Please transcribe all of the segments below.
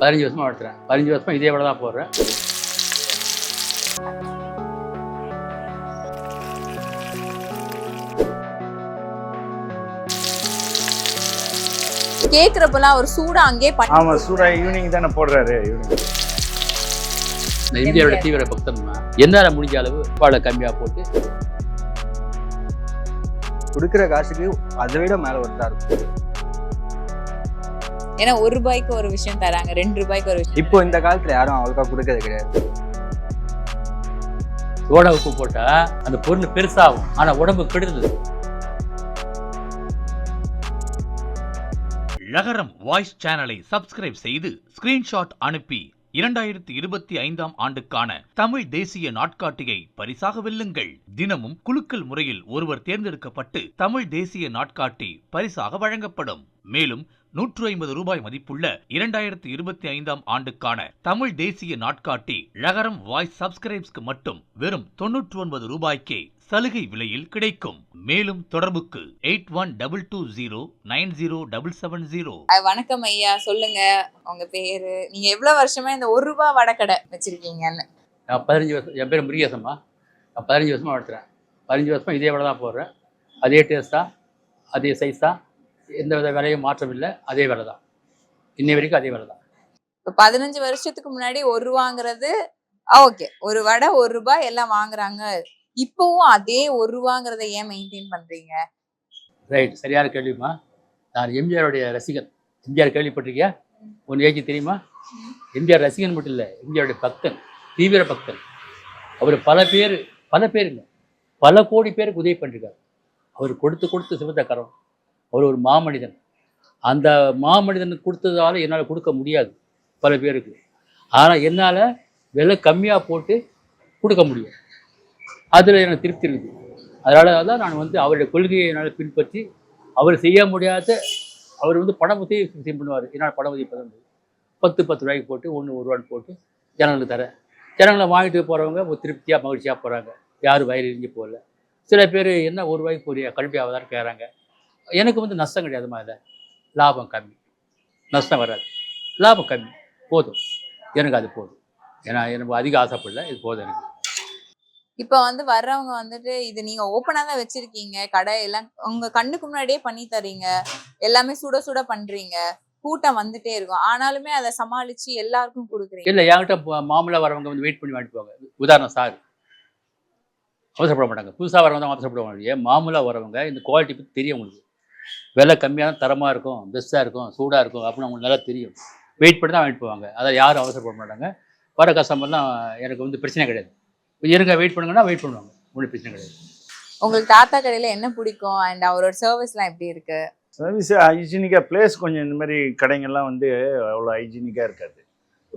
பதினஞ்சு வருஷமா வளர்த்துறேன் பதினஞ்சு வருஷமா இதே விட தான் போடுறேன். கேக்குறப்பெல்லாம் அவர் சூடா அங்கே ஆமா சூடா ஈவினிங் தானே போடுறாரு ஈவினிங் இந்த இந்தியாவோட தீவிர பக்தன் தான். என்னால முடிஞ்ச அளவு பாலை கம்மியா போட்டு கொடுக்குற காசுக்கு அதை விட மேல ஒருத்தா இருக்கும். ஏன்னா ஒரு ரூபாய்க்கு ஒரு விஷயம் தராங்க ரெண்டு ரூபாய்க்கு ஒரு விஷயம் இப்போ இந்த காலத்துல யாரும் அவ்வளோக்கா கொடுக்கறது கிடையாது. சோடா உப்பு போட்டா அந்த பொருள் பெருசாகும் ஆனா உடம்பு கெடுதல் லகரம் வாய்ஸ் சேனலை சப்ஸ்கிரைப் செய்து ஸ்கிரீன்ஷாட் அனுப்பி இரண்டாயிரத்தி இருபத்தி ஐந்தாம் ஆண்டுக்கான தமிழ் தேசிய நாட்காட்டியை பரிசாக வெல்லுங்கள் தினமும் குலுக்கல் முறையில் ஒருவர் தேர்ந்தெடுக்கப்பட்டு தமிழ் தேசிய நாட்காட்டி பரிசாக வழங்கப்படும். மேலும் நூற்று ஐம்பது ரூபாய் மதிப்புள்ள இரண்டாயிரத்தி இருபத்தி ஐந்தாம் ஆண்டுக்கான தமிழ் தேசிய நாட்காட்டி லகரம் வாய்ஸ் சப்ஸ்கிரைப்ஸ்க்கு மட்டும் வெறும் தொன்னூற்று ஒன்பது ரூபாய்க்கே சலுகை விலையில் கிடைக்கும். மேலும் தொடர்புக்கு eight one double two zero nine zero double seven zero. வணக்கம் ஐயா. சொல்லுங்க. உங்க பேரு? நீங்க எவ்வளவு வருஷமா இந்த ஒரு ரூபாய் வடக்கடை வச்சிருக்கீங்கன்னு? நான் பதினஞ்சு வருஷம் என் பேர் முருகேசம்மா. நான் பதினஞ்சு வருஷமா வளர்த்துறேன். பதினஞ்சு வருஷமா இதே விட தான் போடுறேன். அதே டேஸ்ட்டா அதே சைஸா எந்த வித விலையும் மாற்றம் இல்லை அதே விலை தான் இன்னை வரைக்கும் அதே விலை தான் இப்ப பதினஞ்சு வருஷத்துக்கு முன்னாடி ஒரு ரூபாங்கிறது ஓகே. ஒரு வடை ஒரு ரூபாய் எல்லாம் வாங்குறாங்க. இப்பவும் அதே ஒரு ரூபாங்கிறத ஏன் மெயின்டைன் பண்றீங்க? ரைட் சரியான கேள்விம்மா. நான் எம்ஜிஆருடைய ரசிகன். எம்ஜிஆர் கேள்விப்பட்டிருக்கியா? உன் ஏஜ் தெரியுமா? எம்ஜிஆர் ரசிகன் மட்டும் இல்லை எம்ஜிஆருடைய பக்தன் தீவிர பக்தன். அவர் பல பேர் பல பேர் இல்லை பல கோடி பேருக்கு உதவி பண்ணிருக்கார். அவர் கொடுத்து கொடுத்து சிவந்த கரம். அவர் ஒரு மாமனிதன். அந்த மாமனிதனுக்கு கொடுத்ததால என்னால் கொடுக்க முடியாது பல பேருக்கு. ஆனால் என்னால் விலை கம்மியாக போட்டு கொடுக்க முடியும். அதில் எனக்கு திருப்தி இருக்குது. அதனால தான் நான் வந்து அவருடைய கொள்கையை என்னால் பின்பற்றி அவர் செய்ய முடியாத அவர் வந்து பண உதவி பண்ணுவார். என்னால் பண உதவி பண்ண பத்து பத்து ரூபாய்க்கு போட்டு ஒன்று ஒரு ரூபான்னு போட்டு ஜனங்களுக்கு தரேன். ஜனங்களை வாங்கிட்டு போகிறவங்க ஒரு திருப்தியாக மகிழ்ச்சியாக போகிறாங்க யாரும் வயிறு எரிஞ்சு போகல. சில பேர் என்ன ஒரு ரூபாய்க்கு போறியா? கல்வி ஆகுதான்னு கேட்குறாங்க எனக்கு வந்து நஷ்டம் கிடையாதுமா இதில் லாபம் கம்மி. நஷ்டம் வராது. லாபம் கம்மி. போதும். எனக்கு அது போதும். ஏன்னா எனக்கு அதிக ஆசைப்படல. இது போதும் எனக்கு. இப்ப வந்து வர்றவங்க வந்துட்டு இது நீங்க ஓப்பனா தான் வச்சிருக்கீங்க. கடை எல்லாம் உங்க கண்ணுக்கு முன்னாடியே பண்ணி தரீங்க. எல்லாமே சுட சுட பண்றீங்க. கூட்டம் வந்துட்டே இருக்கும். ஆனாலுமே அதை சமாளிச்சு எல்லாருக்கும் கொடுக்குறீங்க. இல்லை என்கிட்ட ப- மாமூலா வரவங்க வந்து வெயிட் பண்ணி வாங்கிட்டு போவாங்க உதாரணம் சார் அவசரப்பட மாட்டாங்க. புதுசாக வரவங்க தான் அவசரப்பட மாட்டாங்க. ஏன்? மாமூலா வரவங்க இந்த குவாலிட்டி பற்றி தெரியும் உங்களுக்கு. விலை கம்மியான தரமாக இருக்கும் பெஸ்ட்டாக இருக்கும் சூடாக இருக்கும் அப்படின்னு அவங்களுக்கு நல்லா தெரியும். வெயிட் பண்ணி தான் வாங்கிட்டு போவாங்க. அதை யாரும் அவசரப்பட மாட்டாங்க. வர கஸ்டமர்லாம் எனக்கு வந்து பிரச்சனை கிடையாது. இருங்க வெயிட் பண்ணுங்கன்னா வெயிட் பண்ணுவாங்க. ஒன்றும் பிரச்சனை கிடையாது. உங்களுக்கு தாத்தா கடையில என்ன பிடிக்கும்? அண்ட் அவரோட சர்வீஸ்லாம் எப்படி இருக்கு? சர்வீஸ் ஹைஜீனிக்காக பிளேஸ் கொஞ்சம் இந்த மாதிரி கடைங்கள்லாம் வந்து அவ்வளோ ஹைஜீனிக்காக இருக்காது.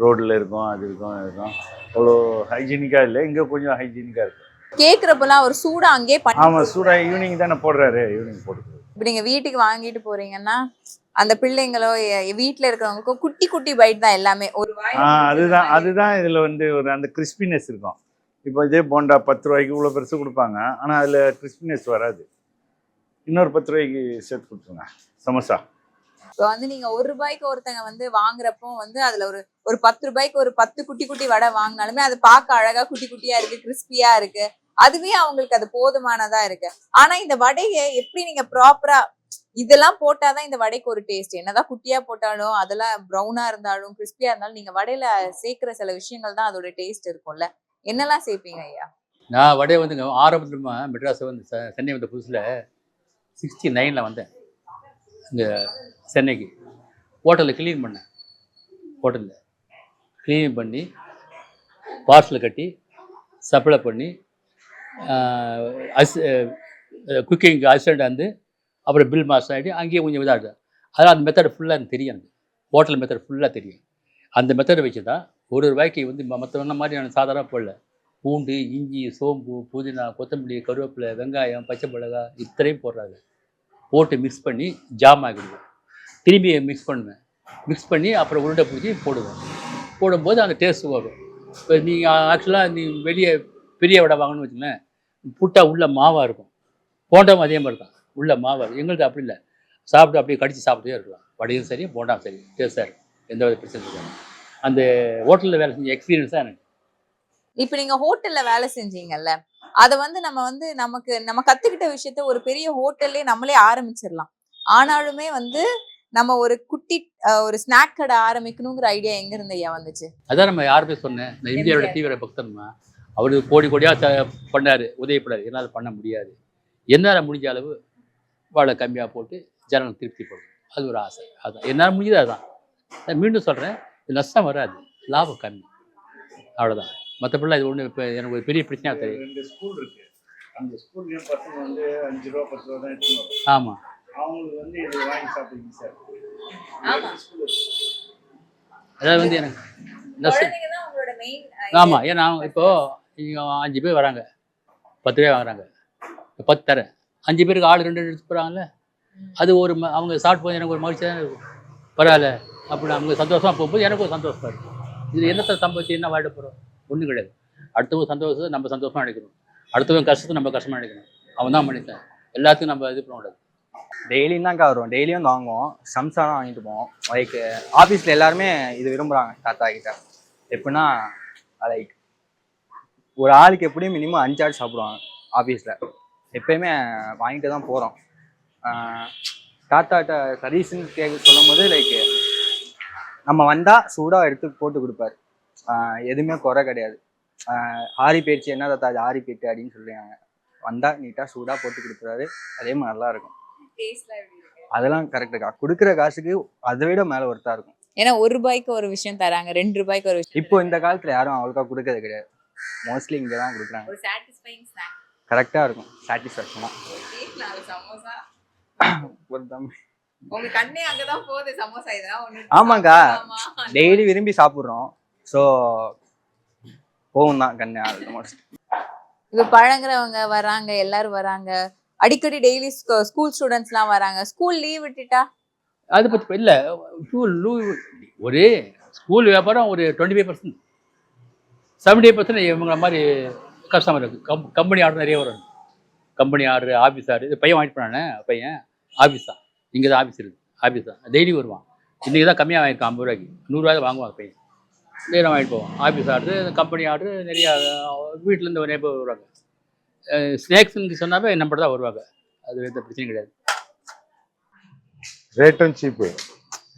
ரோட்டில் இருக்கும் அது இருக்கும் இருக்கும். அவ்வளோ ஹைஜீனிக்காக இல்லை. இங்கே கொஞ்சம் ஹைஜீனிக்காக இருக்கும் கேக்குறப்பெல்லாம் அவர் சூடா அங்கே பண்ணி ஆமாம் சூடா ஈவினிங் தானே போடுறாரு. ஈவினிங் போட்டு இப்ப நீங்க வீட்டுக்கு வாங்கிட்டு போறீங்கன்னா அந்த பிள்ளைங்களோ வீட்ல இருக்கிறவங்களுக்கும் குட்டி குட்டி பைட் தான் எல்லாமே. ஒரு அதுதான் அதுதான் இதில் வந்து ஒரு அந்த கிறிஸ்பினஸ் இருக்கும். இப்போ இதே போண்டா பத்து ரூபாய்க்கு இவ்வளோ பெருசு கொடுப்பாங்க. ஆனால் அதில் கிறிஸ்பினஸ் வராது. இன்னொரு பத்து ரூபாய்க்கு சேர்த்து கொடுத்துருங்க. சமோசா. இப்போ வந்து நீங்க ஒரு ரூபாய்க்கு ஒருத்தங்க வந்து வாங்குறப்போ வந்து அதுல ஒரு ஒரு பத்து ரூபாய்க்கு ஒரு பத்து குட்டி குட்டி வடை வாங்கினாலுமே அது பார்க்க அழகா குட்டி குட்டியா இருக்கு கிறிஸ்பியா இருக்கு. அதுவே அவங்களுக்கு அது போதுமானதா இருக்கு. ஆனா இந்த வடையை எப்படி நீங்க ப்ராப்பரா இதெல்லாம் போட்டாதான் இந்த வடைக்கு ஒரு டேஸ்ட் என்னதான் குட்டியா போட்டாலும் அதெல்லாம் ப்ரௌனா இருந்தாலும் கிறிஸ்பியா இருந்தாலும் நீங்க வடையில சேர்க்கிற சில விஷயங்கள் தான் அதோட டேஸ்ட் இருக்கும்ல. என்னெல்லாம் சேர்ப்பீங்க ஐயா? நான் வடையை வந்துங்க ஆரம்பத்தில் மெட்ராஸ் வந்து சென்னை வந்த புதுசில் சிக்ஸ்டி நைனில் வந்தேன். இங்கே சென்னைக்கு. ஹோட்டலில் க்ளீன் பண்ணேன். ஹோட்டலில். க்ளீன் பண்ணி பார்சல் கட்டி சப்ளை பண்ணி அஸ் குக்கிங் அசிஸ்டண்ட் வந்து அப்புறம் பில் மாஸ்டர் ஆகிட்டு அங்கேயே கொஞ்சம் இதாக இருக்குது அதனால் அந்த மெத்தட் ஃபுல்லாக எனக்கு தெரியும் எனக்கு. ஹோட்டல் மெத்தட் ஃபுல்லாக தெரியும். அந்த மெத்தடை வச்சு தான் ஒரு ரூபாய்க்கு வந்து மற்ற மாதிரி நான் சாதாரண போடல பூண்டு இஞ்சி சோம்பு புதினா கொத்தமல்லி கருவேப்பிலை வெங்காயம் பச்சை மிளகாய் இத்தனையும் போடுறாங்க. போட்டு மிக்ஸ் பண்ணி ஜாம் ஆகிடுவோம் திரும்பி மிக்ஸ் பண்ணுவேன். மிக்ஸ் பண்ணி அப்புறம் உருண்டை பிடிச்சி போடுவேன். போடும்போது அந்த டேஸ்ட் வரும். இப்போ நீங்கள் ஆக்சுவலாக நீ வெளியே பெரிய வடை வாங்கணும்னு வச்சுங்களேன் புட்டா உள்ள மாவாக இருக்கும். போண்டாவும் அதே மாதிரி தான் உள்ள மாவாக இருக்கும். எங்களுக்கு அப்படி இல்லை. சாப்பிட்டு அப்படியே கடிச்சு சாப்பிட்டே இருக்கலாம். வடையும் சரி போண்டாவும் சரி. டேஸ்ட்டாக இருக்கும். எந்த வித பிரச்சனை இருக்காது. அந்த ஹோட்டலில் வேலை செஞ்ச எக்ஸ்பீரியன்ஸ் தான் எனக்கு. இப்ப நீங்க ஹோட்டல்ல வேலை செஞ்சீங்கல்ல அத வந்து நம்ம வந்து நமக்கு நம்ம கத்துக்கிட்ட விஷயத்த ஒரு பெரிய ஹோட்டல்லே நம்மளே ஆரம்பிச்சிடலாம். ஆனாலுமே வந்து நம்ம ஒரு குட்டி ஒரு ஸ்நாக் கடை ஆரம்பிக்கணுங்கிற ஐடியா எங்க இருந்து ஐயா வந்துச்சு? அதான் நம்ம யாருமே சொன்னேன்? எம்ஜிஆரோட எம்ஜிஆர். தீவிர பக்தன்மா. அவர் கோடி கோடியாக பண்ணார் உதயப்படாது என்னால் பண்ண முடியாது. என்னால் முடிஞ்ச அளவு வாழை கம்மியாக போட்டு ஜனங்கள் திருப்தி போடும் அது ஒரு ஆசை. அதான். என்னால் முடிஞ்சது அதுதான் நான் மீண்டும் சொல்கிறேன் இது நஷ்டம் வராது. லாபம் கம்மி. அவ்வளோதான் மற்றபடிலாம் இது ஒன்று இப்போ எனக்கு ஒரு பெரிய பிரச்சனையாக தெரியும் ரெண்டு ஸ்கூல் இருக்கு. அந்த ஸ்கூல்லையும் பசங்க வந்து அஞ்சு ரூபா பத்து ரூபா தான் எடுத்துன்னு ஆமாம் அவங்களுக்கு வந்து இது வாங்கி சாப்பிட ஈஸியாக ஆமா. அதாவது வந்து எனக்கு ஆமாம் ஏன்னா இப்போது இங்கே அஞ்சு பேர் வராங்க. பத்து ரூபாய் வாங்குறாங்க. பத்து தரேன் அஞ்சு பேருக்கு ஆள் ரெண்டு எடுத்து போகிறாங்கல்ல அது ஒரு ம- அவங்க சாப்பிட்டு போய் எனக்கு ஒரு மகிழ்ச்சியாக தான் இருக்கும். பரவாயில்ல. அப்படி அவங்க சந்தோஷமாக போகும்போது எனக்கு ஒரு சந்தோஷமாக இருக்கும். இது என்னத்தை சம்பவத்து என்ன வாழ போகிறோம் ஒன்றும் கிடையாது. அடுத்தவங்க சந்தோஷத்தை நம்ம சந்தோஷமாக நினைக்கணும். அடுத்தவங்க கஷ்டத்தை நம்ம கஷ்டமாக நினைக்கணும். அவன் தான் மனிதன் எல்லாத்துக்கும் நம்ம இது பண்ண கூடாது டெய்லியும் தான்க்கா வரும் டெய்லியும் வந்து வாங்குவோம். சம்சாரம் வாங்கிட்டு போவோம். லைக் ஆஃபீஸில் எல்லாருமே இது விரும்புகிறாங்க தாத்தா கிட்ட. எப்படின்னா லைக் ஒரு ஆளுக்கு எப்படியும் மினிமம் அஞ்சு ஆள் சாப்பிடுவாங்க ஆஃபீஸில் எப்பயுமே வாங்கிட்டு தான் போகிறோம் தாத்தாட்ட சர்வீஸ்ன்னு கேட்க சொல்லும் போது லைக் நம்ம வந்தால் சூடாக எடுத்து போட்டு கொடுப்பாரு. எதுவுமே குறை கிடையாது. ஆரி போயிடுச்சு என்ன தாத்தா அது ஆரி போயிட்டு அப்படின்னு சொல்லுவாங்க. வந்தால் நீட்டாக சூடாக போட்டு கொடுக்குறாரு அதே மாதிரி நல்லா இருக்கும். அதெல்லாம் கரெக்டுக்கா கொடுக்குற காசுக்கு அதை விட மேலே ஒருத்தா இருக்கும். ஏன்னா ஒரு ரூபாய்க்கு ஒரு விஷயம் தராங்க ரெண்டு ரூபாய்க்கு ஒரு விஷயம் இப்போ இந்த காலத்துல யாரும் அவ்வளோக்கா கொடுக்கறது கிடையாது. மோஸ்ட்லி இங்கே தான் கொடுக்குறாங்க. ஒரு சாட்டிஸ்ஃபைங் ஸ்நாக் கரெக்டாக இருக்கும். சாட்டிஸ்ஃபேக்ஷனாக நாலு சமோசா? ஒரு தம் உங்க கண்ணே அங்கதான் போகுது சமோசா இதெல்லாம் ஒண்ணு? ஆமாக்கா. ஆமா. டெய்லி விரும்பி சாப்பிட்றோம். ஸோ போகும் தான் கண்ணு ஆல்மோஸ்ட் இப்ப பழங்குறவங்க வராங்க எல்லாரும் வராங்க. அடிக்கடி டெய்லி ஸ்கூல் ஸ்டூடெண்ட்ஸ்லாம் வராங்க. ஸ்கூல் லீவ் விட்டுட்டா? அது பற்றி இல்லை. ஒரு ஸ்கூல் வியாபாரம் ஒரு twenty five percent seventy percent இவங்களை மாதிரி கஸ்டமர் இருக்குது கம் கம்பெனி ஆர்டர் நிறைய வரும். கம்பெனி ஆர்டர் ஆஃபீஸ் ஆர்டர் இது பையன் வாங்கிட்டு போனானே பையன். ஆஃபீஸ் தான். இங்கே தான் ஆஃபீஸ் இருக்குது ஆஃபீஸ் தான். டெய்லி வருவான். இன்றைக்கி தான் கம்மியாக வாங்கியிருக்கான் ஐம்பது ரூபாய்க்கு. நூறுரூவா வாங்குவான் பையன். நேரம் வாங்கிட்டு போவான். ஆஃபீஸ் ஆர்டர் கம்பெனி ஆர்டர் நிறையா வீட்டிலேருந்து நிறைய பேர் வருவாங்க. ஸ்நேக்ஸுன்னு சொன்னாவே நம்ம தான் வருவாங்க. அது எந்த பிரச்சனையும் கிடையாது. ரேட்டும் சீப்பு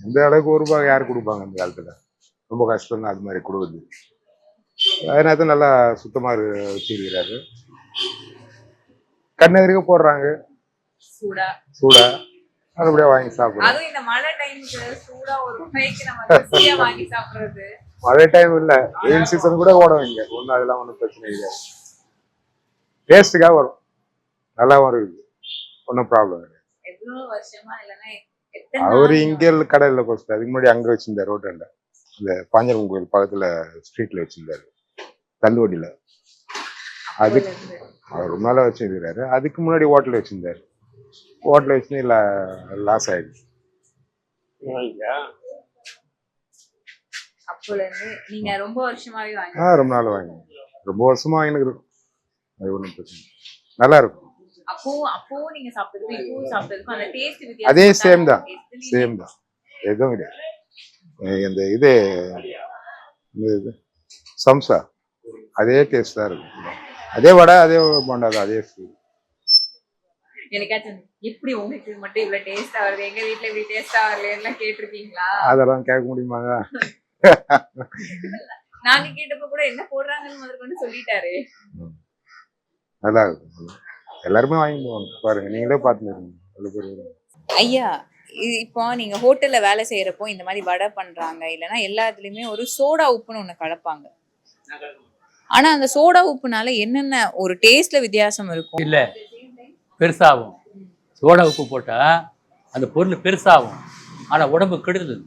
இந்த அளவுக்கு ஒரு ரூபாய் யார் கொடுப்பாங்க இந்த காலத்தில்? ரொம்ப கஷ்டம் தான் அது மாதிரி கொடுக்குது அதனால நல்லா சுத்தமா இரு- வச்சிருக்கிறாரு கண்ணெதிரிக்க போடுறாங்க. சூடா. சூடா. நல்லபடியா வாங்கி சாப்பிடுறோம் அதுவும் இந்த மழை டைமுக்கு சூடா ஒரு ரூபாய்க்கு நம்ம ருசியா வாங்கி சாப்பிடுறது. மழை டைம் இல்ல. வெயில் சீசன் கூட ஓடும் இங்க. ஒன்றும் அதெல்லாம் ஒன்றும் பிரச்சனை இல்லை. டேஸ்ட்டுக்காக வரும். நல்லாவும் இருக்குது. ஒன்றும் ப்ராப்ளம் இல்லை. அவர் இங்கே கடையில் கொஸ்ட் அதுக்கு முன்னாடி அங்கே வச்சிருந்தார் ரோட்டாண்ட இந்த பாஞ்சரம் கோயில் பக்கத்துல ஸ்ட்ரீட்ல வச்சிருந்தாரு. தள்ளுவண்டியில. அது அப்போல இருந்து. அவர் ரொம்ப நாளாக வச்சிருக்கிறாரு. அதுக்கு முன்னாடி ஹோட்டல் வச்சிருந்தாரு. ஹோட்டல் வச்சு லாஸ் ஆயிடுச்சு. ரொம்ப வருஷமாவே வாங்கி ஆ ரொம்ப நாள் வாங்கி ரொம்ப வருஷமா வாங்கினுக்கிறோம் அது ஒன்றும் பிரச்சனை இல்லை. நல்லா இருக்கும். அதே same தான். சேம் தான். எதுவும் கிடையாது. அஹ் இந்த இது? இந்த இது? சம்சா. அதே டேஸ்ட் தான் இருக்கும் அதே வடை அதே போண்டா தான் அதே. எனக்காச்சும் எப்படி உங்களுக்கு மட்டும் இவ்வளவு டேஸ்டா வருது? எங்க வீட்ல இப்படி டேஸ்டா வரலன்னு கேட்டிருக்கீங்களா? அதெல்லாம் கேட்க முடியுமாங்க நாங்க கேட்டப்ப கூட என்ன போடுறாங்கன்னு முதற்கொண்டு சொல்லிட்டாரு. நல்லா இருக்கும் எல்லாருமே வாங்கி போவாங்க. பாருங்க நீங்களே வருவாங்க. ஐயா இப்போ நீங்க ஹோட்டல்ல வேலை செய்யறப்போ இந்த மாதிரி வடை பண்றாங்க. இல்லைன்னா எல்லா இதுலயுமே ஒரு சோடா உப்புன்னு ஒண்ணு கலப்பாங்க. ஆனா அந்த சோடா உப்புனால என்னென்ன ஒரு டேஸ்ட்ல வித்தியாசம் இருக்கும்? இல்லை. பெருசாகும். சோடா உப்பு போட்டால் அந்த பொருள் பெருசாகும். ஆனால் உடம்பு கெடுதல்.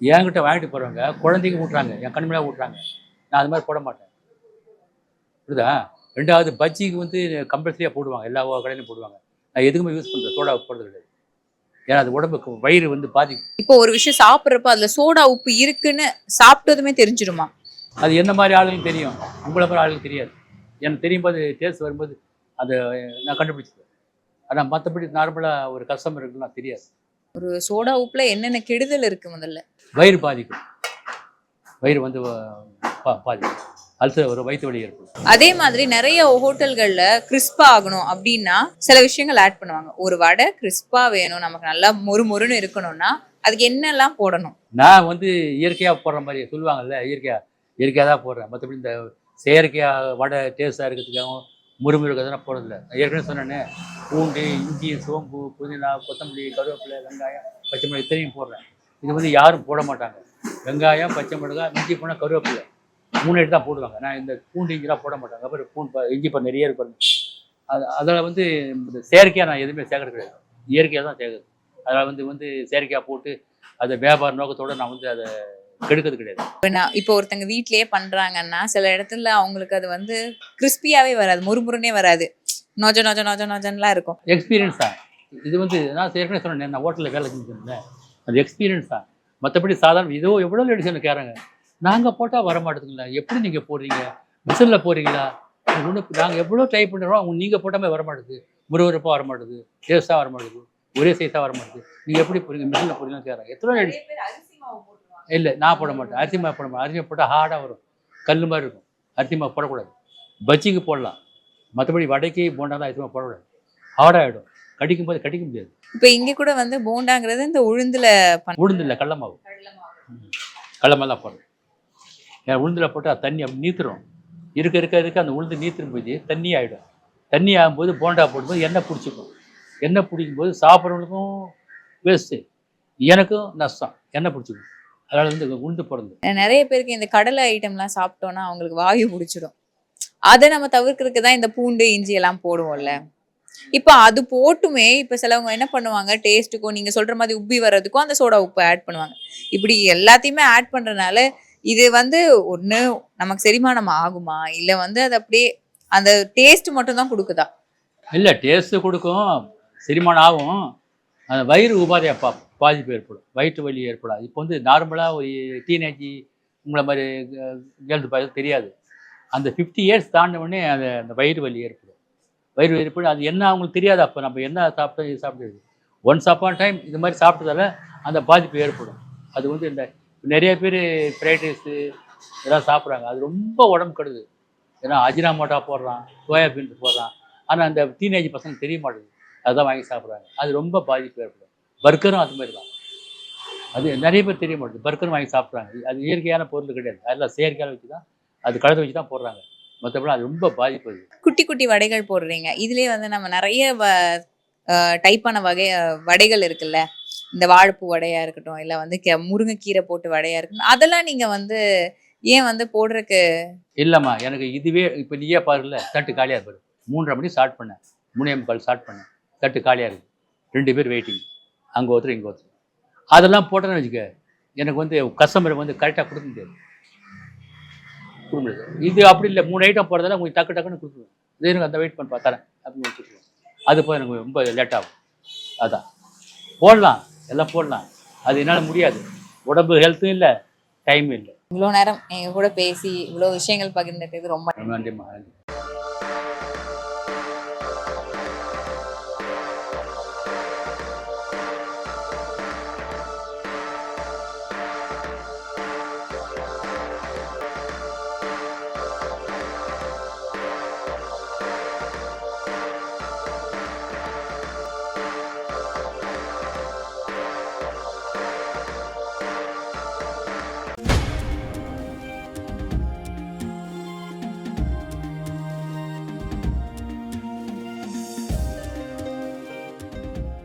என்கிட்ட வாங்கிட்டு போகிறவங்க குழந்தைங்க ஊட்டுறாங்க என் கண்மையாக ஊட்டுறாங்க. நான் அது மாதிரி போட மாட்டேன். புரியுதா? ரெண்டாவது பஜ்ஜிக்கு வந்து கம்பல்சரியாக போடுவாங்க. எல்லா கடையிலும் போடுவாங்க. நான் எதுக்குமே யூஸ் பண்ணுறேன் சோடா உப்பு போடுறது கிடையாது ஏன்னா அது உடம்புக்கு வயிறு வந்து பாதிக்கும். இப்போ ஒரு விஷயம் சாப்பிட்றப்ப அதுல சோடா உப்பு இருக்குன்னு சாப்பிட்டதுமே தெரிஞ்சிருமா அது என்ன மாதிரி ஆளுங்களுக்கு தெரியும். உங்களை மாதிரி ஆளுங்களுக்கு தெரியாது. எனக்கு தெரியும் போது டேஸ்ட் வரும்போது அதை நான் கண்டுபிடிச்சிடுவேன் ஆனால் மற்றபடி நார்மலாக ஒரு கஸ்டமருக்குலாம் தெரியாது. ஒரு சோடா உப்புல என்னென்ன கெடுதல் இருக்கு முதல்ல? வயிறு பாதிக்கும். வயிறு வந்து பாதிக்கும். அல்சர் ஒரு வயிற்று வலி ஏற்படும். அதே மாதிரி நிறைய ஹோட்டல்கள்ல கிறிஸ்பா ஆகணும் அப்படின்னா சில விஷயங்கள் ஆட் பண்ணுவாங்க. ஒரு வடை கிறிஸ்பா வேணும். நமக்கு நல்லா மொறு மொறுன்னு இருக்கணும்னா அதுக்கு என்னெல்லாம் போடணும்? நான் வந்து இயற்கையாக போடுற மாதிரி சொல்லுவாங்கல்ல இயற்கையாக இயற்கையாக தான் போடுறேன். மற்றபடி இந்த செயற்கையாக வடை டேஸ்ட்டாக இருக்கிறதுக்காகவும் முறுமுறு இருக்கிறதுலாம் போடுறதில்ல நான் ஏற்கனவே சொன்னேன்னே பூண்டு இஞ்சி சோம்பு புதினா கொத்தமல்லி கருவேப்பிலை வெங்காயம் பச்சை மிளகாய் இத்தனையும் போடுறேன். இது வந்து யாரும் போட மாட்டாங்க. வெங்காயம் பச்சை மிளகாய் இஞ்சி போனால் கருவேப்பிலை. மூணு எடுத்து தான் போடுவாங்க. நான் இந்த பூண்டு இஞ்சிலாம் போட மாட்டாங்க. அப்புறம் பூண்டு இஞ்சி இப்போ நிறைய இருக்கும் அது அதில் வந்து இந்த செயற்கையாக நான் எதுவுமே சேர்க்கறது கிடையாது. இயற்கையாக தான் சேர்க்குறது. அதில் வந்து வந்து செயற்கையாக போட்டு அதை வியாபார நோக்கத்தோடு நான் வந்து அதை கெடுக்கிறது கிடையாது. இப்ப நான் இப்போ ஒருத்தங்க வீட்லயே பண்றாங்கன்னா சில இடத்துல அவங்களுக்கு அது வந்து கிறிஸ்பியாவே வராது முறுமுறுனே வராது. நொஜ நொஜ நொஜ நொஜன்லாம் இருக்கும். எக்ஸ்பீரியன்ஸ் இது வந்து நான் ஏற்கனவே சொன்னேன் நான் ஹோட்டலில் வேலை செஞ்சிருந்தேன் அது எக்ஸ்பீரியன்ஸ் மற்றபடி சாதாரண இதோ எவ்வளோ லேடிஸ் கேட்குறாங்க? நாங்கள் போட்டால் வர மாட்டேங்குங்களா எப்படி நீங்கள் போடுறீங்க? மிஷினில் போடுறீங்களா? ஒன்று நாங்கள் எவ்வளோ ட்ரை பண்ணுறோம் நீங்கள் போட்டாமே வர மாட்டேங்குது. முருவரப்பாக வர மாட்டேங்குது. டேஸ்ட்டாக வர மாட்டேங்குது. ஒரே சைஸாக வர மாட்டேங்குது. நீங்கள் எப்படி போடுறீங்க? மிஷினில் போடுறீங்கன்னு கேட்குறாங்க. எத்தனை லேடிஸ் இல்லை நான் போட மாட்டேன். அரிசி மாவு போட மாட்டேன். அரிசி மாவு போட்டால் ஹார்டாக வரும். கல் மாதிரி இருக்கும். அரிசி மாவு போடக்கூடாது. பஜ்ஜிக்கு போடலாம். மற்றபடி வடைக்கு போண்டாலாம் அரிசி மாவு போடக்கூடாது. ஹார்டாகிடும் கடிக்கும் போது கடிக்க முடியாது. இப்ப இங்க கூட வந்து போண்டாங்கிறது இந்த உளுந்துல பண்ண உளுந்து இல்லை கடல மாவு. கடல மாவு தான் போடுறோம் ஏன் உளுந்தில் போட்டால் தண்ணி அப்படி நீத்துரும். இருக்க இருக்க இருக்க அந்த உளுந்து நீத்துரும் போய் தண்ணி ஆகிடும் தண்ணி ஆகும்போது போண்டா போடும்போது எண்ணெய் பிடிச்சிக்கும். எண்ணெய் பிடிக்கும் போது சாப்பிட்றவங்களுக்கும் வேஸ்ட்டு எனக்கும் நஷ்டம். எண்ணெய் பிடிச்சிக்கும். அதனால வந்து உளுந்து போடுறது நிறைய பேருக்கு இந்த கடலை ஐட்டம்லாம் சாப்பிட்டோம்னா அவங்களுக்கு வாயு பிடிச்சிடும். அதை நம்ம தவிர்க்கிறதுக்கு தான் இந்த பூண்டு இஞ்சி எல்லாம் போடுவோம்ல. இப்போ அது போட்டுமே இப்போ சிலவங்க என்ன பண்ணுவாங்க டேஸ்ட்டுக்கும் நீங்க சொல்ற மாதிரி உப்பி வர்றதுக்கும் அந்த சோடா உப்பு ஆட் பண்ணுவாங்க. இப்படி எல்லாத்தையுமே ஆட் பண்றதுனால இது வந்து ஒண்ணு நமக்கு செரிமானம் ஆகுமா? இல்ல வந்து அது அப்படியே அந்த டேஸ்ட் மட்டும் தான் கொடுக்குதா? இல்லை டேஸ்ட்டு கொடுக்கும் செரிமானம் ஆகும். அந்த வயிறு உபாதையாக பா பாதிப்பு ஏற்படும். வயிற்று வலி ஏற்படாது. இப்போ வந்து நார்மலாக ஒரு டீனேஜ் உங்களை மாதிரி கேர்ள்ஸ் பாய் தெரியாது. அந்த ஃபிஃப்டி இயர்ஸ் தாண்டின அந்த அந்த வயிறு வலி ஏற்படும். வயிறு வலி ஏற்படும். அது என்ன அவங்களுக்கு தெரியாது. அப்போ நம்ம என்ன சாப்பிட்டோம் இது சாப்பிட்டது ஒன்ஸ் அப்பான் டைம் இது மாதிரி சாப்பிட்டதால அந்த பாதிப்பு ஏற்படும். அது வந்து இந்த நிறைய பேர் ஃப்ரைட் ரைஸு இதெல்லாம் சாப்பிட்றாங்க. அது ரொம்ப உடம்பு கெடுது. ஏன்னா அஜினாமோட்டா போடுறான் சோயாபீன் போடுறான். ஆனால் அந்த டீனேஜ் பசங்க தெரிய மாட்டேங்குது. அதுதான் வாங்கி சாப்பிட்றாங்க அது ரொம்ப பாதிப்பு ஏற்படும். பர்கரும் அது மாதிரி தான். அது நிறைய பேர் தெரிய மாட்டேங்குது பர்கரும் வாங்கி சாப்பிட்றாங்க. அது இயற்கையான பொருள் கிடையாது. அதெல்லாம் செயற்கையான வச்சு தான் அது கலந்து வச்சு தான் போடுறாங்க. மற்றபடி அது ரொம்ப பாதிப்பு அது. குட்டி குட்டி வடைகள் போடுறீங்க. இதுலயே வந்து நம்ம நிறைய டைப்பான வகை வடைகள் இருக்குல்ல? இந்த வாழைப்பூ வடையா இருக்கட்டும் இல்ல வந்து கெ- முருங்கைக்கீரை போட்டு வடையா இருக்கட்டும் அதெல்லாம் நீங்க வந்து ஏன் வந்து போடுறதுக்கு? இல்லைம்மா எனக்கு இதுவே இப்போ நீயே பாருல தட்டு காலியாக இருப்பாரு மூன்றரை மணி ஸ்டார்ட் பண்ணேன். மூணே முக்கால் ஸ்டார்ட் பண்ணேன். தட்டு காலியாக இருக்குது ரெண்டு பேர் வெயிட்டிங் அங்கே ஒருத்தர் இங்கே ஒருத்தர். அதெல்லாம் போட்டேன்னு வச்சுக்க எனக்கு வந்து கஸ்டமருக்கு வந்து கரெக்டாக கொடுக்க முடியாது. கொடுக்க முடியாது. இது அப்படி இல்லை மூணு ஐட்டம் போடுறதால உங்களுக்கு டக்கு டக்குன்னு கொடுத்துருவேன். இது எனக்கு அந்த வெயிட் பண்ணி தரேன் அப்படின்னு வச்சுருவேன் அது போய் எனக்கு ரொம்ப லேட் ஆகும். அதான். போடலாம். எல்லாம் போடலாம். அது என்னால் முடியாது. உடம்பு ஹெல்த்தும் இல்லை டைமும் இல்லை. இவ்வளோ நேரம் எங்க கூட பேசி இவ்வளோ விஷயங்கள் பகிர்ந்துட்டது ரொம்ப நன்றிம்மா நன்றி